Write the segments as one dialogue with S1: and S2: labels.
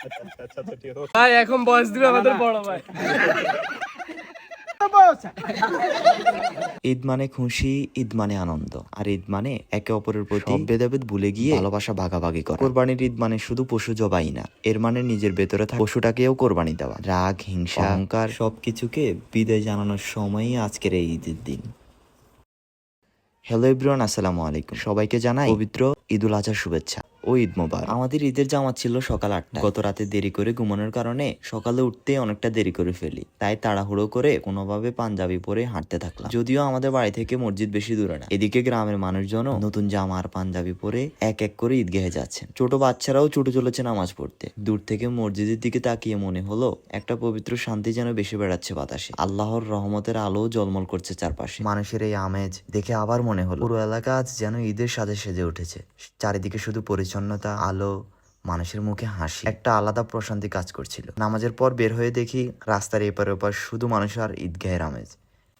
S1: ভাই এখন বয়স দিবে আমাদের বড় ভাই।
S2: ঈদ মানে খুশি ঈদ মানে আনন্দ। আর ঈদ মানে একে অপরের প্রতি ভেদাভেদ ভুলে গিয়ে ভালোবাসা ভাগাভাগি করা। কোরবানির ঈদ মানে শুধু পশু জবাই না এর মানে নিজের ভেতরে থাকা পশুটাকেও কোরবানি দেওয়া। রাগ হিংসা অহংকার সবকিছুকে বিদায় জানানোর সময়ই আজকের এই ঈদের দিন। হ্যালো এভরিওয়ান আসসালামু আলাইকুম। সবাইকে জানাই পবিত্র ঈদুল আজহার শুভেচ্ছা। ও ঈদ মোবারক। আমাদের ঈদের জামাত ছিল সকাল আটটা গত রাতে দেরি করে ঘুমানোর কারণে সকালে উঠতে অনেকটা দেরি করে ফেলি। তাই তাড়াহুড়ো করে কোনোভাবে পাঞ্জাবি পরে হাঁটতে থাকলাম। যদিও আমাদের বাড়ি থেকে মসজিদ বেশি দূরে না। এদিকে গ্রামের মানুষজনও নতুন জামা আর পাঞ্জাবি পরে এক এক করে ঈদগাহে যাচ্ছেন। ছোট বাচ্চারাও ছুটে চলেছে নামাজ পড়তে। দূর থেকে মসজিদের দিকে তাকিয়ে মনে হলো, একটা পবিত্র শান্তি যেন বেশি বেড়াচ্ছে বাতাসে। আল্লাহর রহমতের আলো জলমল করছে চারপাশে। মানুষের এই আমেজ দেখে আবার মনে হলো, পুরো এলাকা আজ যেন ঈদের সাজে সেজে উঠেছে। চারিদিকে শুধু পরিচ্ছন্নতা আলো মানুষের মুখে হাসি একটা আলাদা প্রশান্তি কাজ করছিল। নামাজের পর বের হয়ে দেখি রাস্তার এপার ওপার শুধু মানুষ আর ঈদগাহের আমেজ।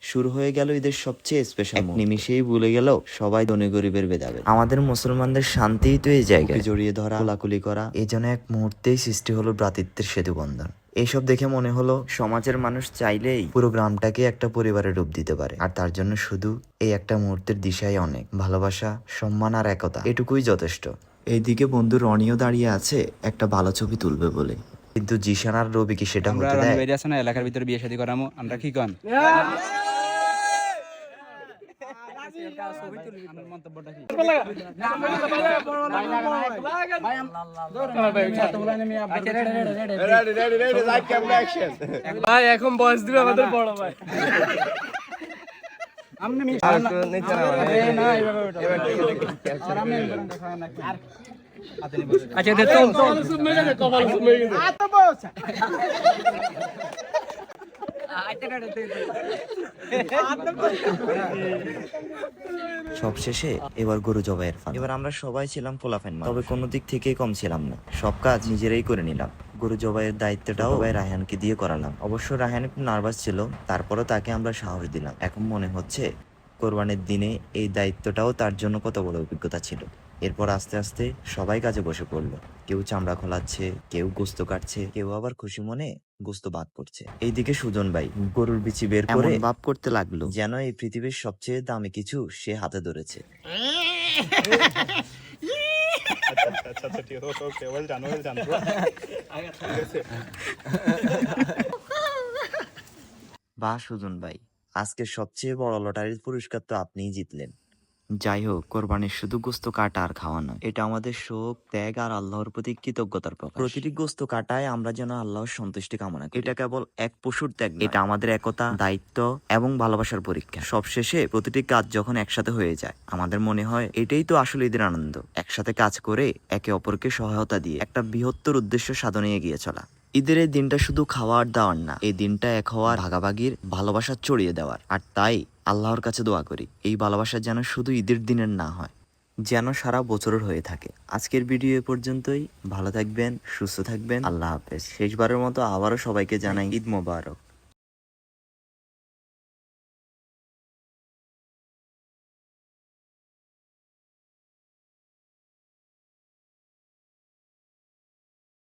S2: শুরু হয়ে গেল ঈদের সবচেয়ে স্পেশাল নিমিশেই ভুলে গেল সবাই ধনী গরিবের ভেদাভেদ। আমাদের মুসলমানদের শান্তিই তো এই জায়গায়। জড়িয়ে ধরা কোলাকুলি করা এই জন্য এক মুহূর্তেই সৃষ্টি হলো ভ্রাতৃত্বের সেতু বন্ধন এইসব দেখে মনে হলো সমাজের মানুষ চাইলেই পুরো গ্রামটাকে একটা পরিবারের রূপ দিতে পারে। আর তার জন্য শুধু এই একটা মুহূর্তের দিশাই অনেক। ভালোবাসা সম্মান আর একতা এটুকুই যথেষ্ট। এইদিকে বন্ধু রনিও দাঁড়িয়ে আছে একটা ভালো ছবি তুলবে বলে কিন্তু জিশান আর রবি কি সেটা
S3: আমরা
S2: হতে দেয়
S3: বাইরে আছে না এলাকার ভিতরে বিয়ে শাদী করামো আমরা কি কন আমার মন্তব্যটা কি
S1: ভাই এখন বয়স দিবে আমাদের বড় ভাই
S3: আমনে মি না এইভাবে ওঠো। আর আমি আচ্ছা দে চল চল
S2: সবশেষে এবার গরু জবাইয়ের ফান এবার আমরা সবাই ছিলাম পোলাফেন তবে কোনো দিক থেকেই কম ছিলাম না সব কাজ নিজেরাই করে নিলাম গরু জবাইয়ের দায়িত্বটাও ভাই রায়হানকে দিয়ে করালাম। অবশ্য রায়হান একটু নার্ভাস ছিল তারপরও তাকে আমরা সাহস দিলাম। এখন মনে হচ্ছে কোরবানির দিনে এই দায়িত্বটাও তার জন্য কত বড় অভিজ্ঞতা ছিল। এরপর আস্তে আস্তে সবাই কাজে বসে পড়ল। কেউ চামড়া খোলাচ্ছে কেউ গোস্ত কাটছে কেউ আবার খুশি মনে গোস্ত বাদ করছে এইদিকে সুজন ভাই গরুর বিচি বের করে বাপ করতে লাগল। যেন এই পৃথিবীর সবচেয়ে দামি কিছু সে হাতে ধরেছে।
S4: আচ্ছা আচ্ছা ঠিক আছে। ওকে ওয়েল ডান ওয়েল ডান
S2: বাহ, সুজন ভাই। আজকে সবচেয়ে বড় লটারির পুরস্কার তো আপনিই জিতলেন। যাই হোক কোরবানির শুধু গোস্ত কাটা আর খাওয়ানো এটা আমাদের শোক ত্যাগ আর আল্লাহর প্রতি কৃতজ্ঞতার প্রকাশ। প্রতিটি গোস্ত কাটায় আমরা যেন আল্লাহর সন্তুষ্টি কামনা করি। এটা কেবল এক পশুর ত্যাগ এটা আমাদের একতা দায়িত্ব এবং ভালোবাসার পরীক্ষা। সবশেষে প্রতিটি কাজ যখন একসাথে হয়ে যায় আমাদের মনে হয় এটাই তো আসলে ঈদের আনন্দ। একসাথে কাজ করে একে অপরকে সহায়তা দিয়ে একটা বৃহত্তর উদ্দেশ্য সাধনে এগিয়ে চলা। ঈদের এই দিনটা শুধু খাওয়ার দাওয়ার না, এই দিনটা এক হওয়ার ভাগাভাগির ভালোবাসা চড়িয়ে দেওয়ার। আর তাই আল্লাহর কাছে দোয়া করি, এই ভালোবাসা যেন শুধু ঈদের দিনের না হয়, যেন সারা বছরের হয়ে থাকে। আজকের ভিডিও এ পর্যন্তই, ভালো থাকবেন, সুস্থ থাকবেন, আল্লাহ হাফেজ। শেষবারের মতো আবারও সবাইকে জানাই ঈদ মোবারক।